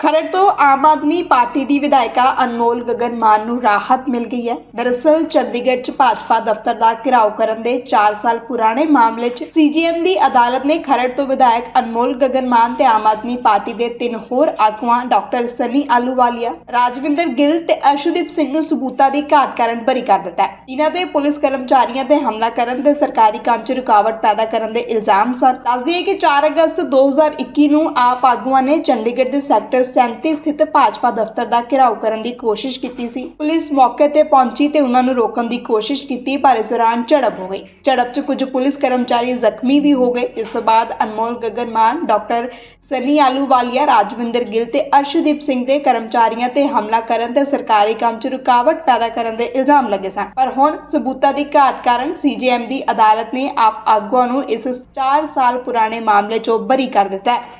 ਖਰੜ ਤੋਂ ਆਮ ਆਦਮੀ ਪਾਰਟੀ ਦੀ ਵਿਧਾਇਕਾ ਅਨਮੋਲ ਗਗਨ ਮਾਨ ਨੂੰ ਰਾਹਤ ਮਿਲ ਗਈ ਹੈ। ਦਰਅਸਲ, ਚੰਡੀਗੜ੍ਹ 'ਚ ਭਾਜਪਾ ਦਫ਼ਤਰ ਦਾ ਘਿਰਾਓ ਕਰਨ ਦੇ 4 ਸਾਲ ਪੁਰਾਣੇ ਮਾਮਲੇ 'ਚ ਸੀਜੀਐਮ ਦੀ ਅਦਾਲਤ ਨੇ ਖਰੜ ਤੋਂ ਵਿਧਾਇਕ ਅਨਮੋਲ ਗਗਨ ਮਾਨ ਤੇ ਆਮ ਆਦਮੀ ਪਾਰਟੀ ਦੇ ਤਿੰਨ ਹੋਰ ਆਗੂਆਂ, ਡਾਕਟਰ ਸਨੀ ਆਲੂਵਾਲੀਆ, ਰਾਜਵਿੰਦਰ ਗਿੱਲ ਤੇ ਅਰਸ਼ਦੀਪ ਸਿੰਘ ਨੂੰ ਸਬੂਤਾਂ ਦੀ ਘਾਟ ਕਾਰਨ ਬਰੀ ਕਰ ਦਿੱਤਾ ਹੈ। ਇਹਨਾਂ ਦੇ ਪੁਲਿਸ ਕਰਮਚਾਰੀਆਂ ਤੇ ਹਮਲਾ ਕਰਨ ਤੇ ਸਰਕਾਰੀ ਕੰਮ 'ਚ ਰੁਕਾਵਟ ਪੈਦਾ ਕਰਨ ਦੇ ਇਲਜ਼ਾਮ ਸਨ। ਦੱਸਦੀ ਦਈਏ ਕਿ 4 ਅਗਸਤ 2021 ਨੂੰ ਆਪ ਆਗੂਆਂ ਨੇ ਚੰਡੀਗੜ੍ਹ ਦੇ ਸੈਕਟਰ 37 ਸਥਿਤ ਭਾਜਪਾ ਦਫ਼ਤਰ ਦਾ ਘਿਰਾਓ ਕਰਨ ਦੀ ਕੋਸ਼ਿਸ਼ ਕੀਤੀ ਸੀ। ਪੁਲਿਸ ਮੌਕੇ ਤੇ ਪਹੁੰਚੀ ਤੇ ਉਹਨਾਂ ਨੂੰ ਰੋਕਣ ਦੀ ਕੋਸ਼ਿਸ਼ ਕੀਤੀ, ਪਰ ਇਸ ਦੌਰਾਨ ਝੜਪ ਹੋ ਗਈ। ਝੜਪ 'ਚ ਕੁਝ ਪੁਲਿਸ ਕਰਮਚਾਰੀ ਜ਼ਖਮੀ ਵੀ ਹੋ ਗਏ। ਇਸ ਤੋਂ ਬਾਅਦ ਅਨਮੋਲ ਗਗਨ ਮਾਨ ਡਾਕਟਰ ਸਨੀ ਆਲੂਵਾਲੀਆ, ਰਾਜਵਿੰਦਰ ਗਿੱਲ ਤੇ ਅਰਸ਼ਦੀਪ ਸਿੰਘ ਦੇ ਕਰਮਚਾਰੀਆਂ ਤੇ ਹਮਲਾ ਕਰਨ ਤੇ ਸਰਕਾਰੀ ਕੰਮ 'ਚ ਰੁਕਾਵਟ ਪੈਦਾ ਕਰਨ ਦੇ ਇਲਜ਼ਾਮ ਲੱਗੇ ਸਨ। ਪਰ ਹੁਣ ਸਬੂਤਾਂ ਦੀ ਘਾਟ ਕਾਰਨ ਸੀਜੀਐਮ ਦੀ ਅਦਾਲਤ ਨੇ ਆਪ ਆਗੂਆਂ ਨੂੰ ਇਸ 4 ਸਾਲ ਪੁਰਾਣੇ ਮਾਮਲੇ 'ਚੋਂ ਬਰੀ ਕਰ ਦਿੱਤਾ ਹੈ।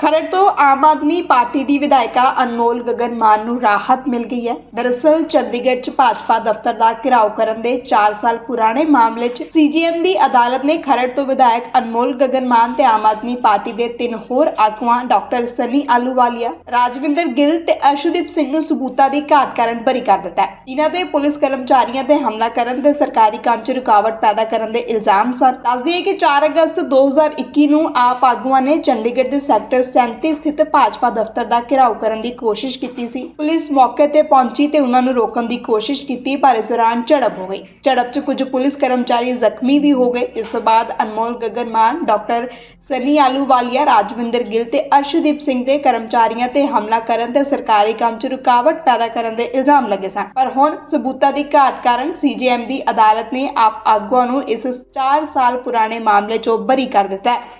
ਖਰੜ ਤੋਂ ਆਮ ਆਦਮੀ ਪਾਰਟੀ ਦੀ ਵਿਧਾਇਕਾ ਅਨਮੋਲ ਗਗਨ ਮਾਨ ਨੂੰ ਰਾਹਤ ਮਿਲ ਗਈ ਹੈ। ਦਰਅਸਲ, ਚੰਡੀਗੜ੍ਹ 'ਚ ਭਾਜਪਾ ਦਫ਼ਤਰ ਦਾ ਘਿਰਾਓ ਕਰਨ ਦੇ 4 ਸਾਲ ਪੁਰਾਣੇ ਮਾਮਲੇ 'ਚ ਸੀਜੀਐਮ ਦੀ ਅਦਾਲਤ ਨੇ ਖਰੜ ਤੋਂ ਵਿਧਾਇਕ ਅਨਮੋਲ ਗਗਨ ਮਾਨ ਤੇ ਆਮ ਆਦਮੀ ਪਾਰਟੀ ਦੇ ਤਿੰਨ ਹੋਰ ਆਗੂਆਂ, ਡਾਕਟਰ ਸਨੀ ਆਲੂਵਾਲੀਆ, ਰਾਜਵਿੰਦਰ ਗਿੱਲ ਤੇ ਅਰਸ਼ਦੀਪ ਸਿੰਘ ਨੂੰ ਸਬੂਤਾਂ ਦੀ ਘਾਟ ਕਾਰਨ ਬਰੀ ਕਰ ਦਿੱਤਾ ਹੈ। ਇਹਨਾਂ ਦੇ ਪੁਲਿਸ ਕਰਮਚਾਰੀਆਂ ਤੇ ਹਮਲਾ ਕਰਨ ਤੇ ਸਰਕਾਰੀ ਕੰਮ 'ਚ ਰੁਕਾਵਟ ਪੈਦਾ ਕਰਨ ਦੇ ਇਲਜ਼ਾਮ ਸਨ। ਦੱਸਦੀ ਦਈਏ ਕਿ 4 ਅਗਸਤ 2021 ਨੂੰ ਆਪ ਆਗੂਆਂ ਨੇ ਚੰਡੀਗੜ੍ਹ ਦੇ ਸੈਕਟਰ 37 ਸਥਿਤ ਭਾਜਪਾ ਦਫ਼ਤਰ ਦਾ ਘਿਰਾਓ ਕਰਨ ਦੀ ਕੋਸ਼ਿਸ਼ ਕੀਤੀ ਸੀ। ਪੁਲਿਸ ਮੌਕੇ ਤੇ ਪਹੁੰਚੀ ਤੇ ਉਹਨਾਂ ਨੂੰ ਰੋਕਣ ਦੀ ਕੋਸ਼ਿਸ਼ ਕੀਤੀ, ਪਰ ਇਸ ਦੌਰਾਨ ਝੜਪ ਹੋ ਗਈ। ਝੜਪ 'ਚ ਕੁਝ ਪੁਲਿਸ ਕਰਮਚਾਰੀ ਜ਼ਖਮੀ ਵੀ ਹੋ ਗਏ। ਇਸ ਤੋਂ ਬਾਅਦ ਅਨਮੋਲ ਗਗਨ ਮਾਨ ਡਾਕਟਰ ਸਨੀ ਆਲੂਵਾਲੀਆ, ਰਾਜਵਿੰਦਰ ਗਿੱਲ ਤੇ ਅਰਸ਼ਦੀਪ ਸਿੰਘ ਦੇ ਕਰਮਚਾਰੀਆਂ ਤੇ ਹਮਲਾ ਕਰਨ ਤੇ ਸਰਕਾਰੀ ਕੰਮ 'ਚ ਰੁਕਾਵਟ ਪੈਦਾ ਕਰਨ ਦੇ ਇਲਜ਼ਾਮ ਲੱਗੇ ਸਨ। ਪਰ ਹੁਣ ਸਬੂਤਾਂ ਦੀ ਘਾਟ ਕਾਰਨ ਸੀਜੀਐਮ ਦੀ ਅਦਾਲਤ ਨੇ ਆਪ ਆਗੂਆਂ ਨੂੰ ਇਸ 4 ਸਾਲ ਪੁਰਾਣੇ ਮਾਮਲੇ 'ਚੋਂ ਬਰੀ ਕਰ ਦਿੱਤਾ ਹੈ।